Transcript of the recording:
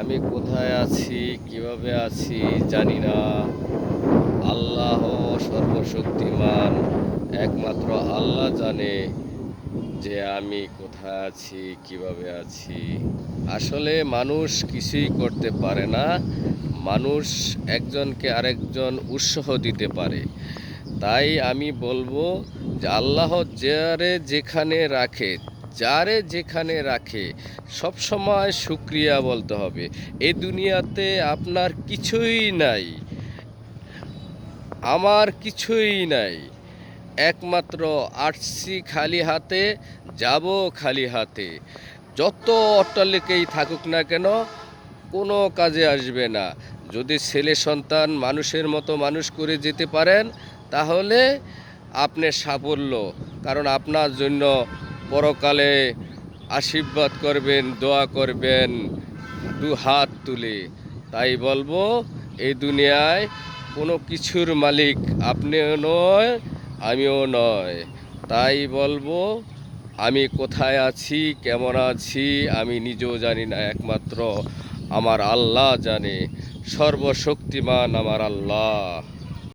আমি কোথায় আছি, কীভাবে আছি জানি না। আল্লাহ সর্বশক্তিমান, একমাত্র আল্লাহ জানে যে আমি কোথায় আছি, কীভাবে আছি। আসলে মানুষ কিছুই করতে পারে না। মানুষ একজনকে আরেকজন উৎসাহ দিতে পারে। তাই আমি বলব যে আল্লাহ যারে যেখানে রাখে যারে যেখানে রাখে সব সময় শুক্রিয়া বলতে হবে। এই দুনিয়াতে আপনার কিছুই নাই। আমার কিছুই নাই। একমাত্র আসছি খালি হাতে, যাব খালি হাতে। যত অট্টালিকেই থাকুক না কেন, কোনো কাজে আসবে না। যদি ছেলে সন্তান মানুষের মতো মানুষ করে যেতে পারেন, তাহলে আপনি সাফল্য, কারণ আপনার জন্য পরকালে আশীর্বাদ করবেন, দোয়া করবেন, দু হাত তুলে। তাই বলব, এই দুনিয়ায় কোনো কিছুর মালিক আপনিও নয়, আমিও নয়। তাই বলব, আমি কোথায় আছি, কেমন আছি, আমি নিজেও জানি না, একমাত্র আমার আল্লাহ জানে। সর্বশক্তিমান আমার আল্লাহ।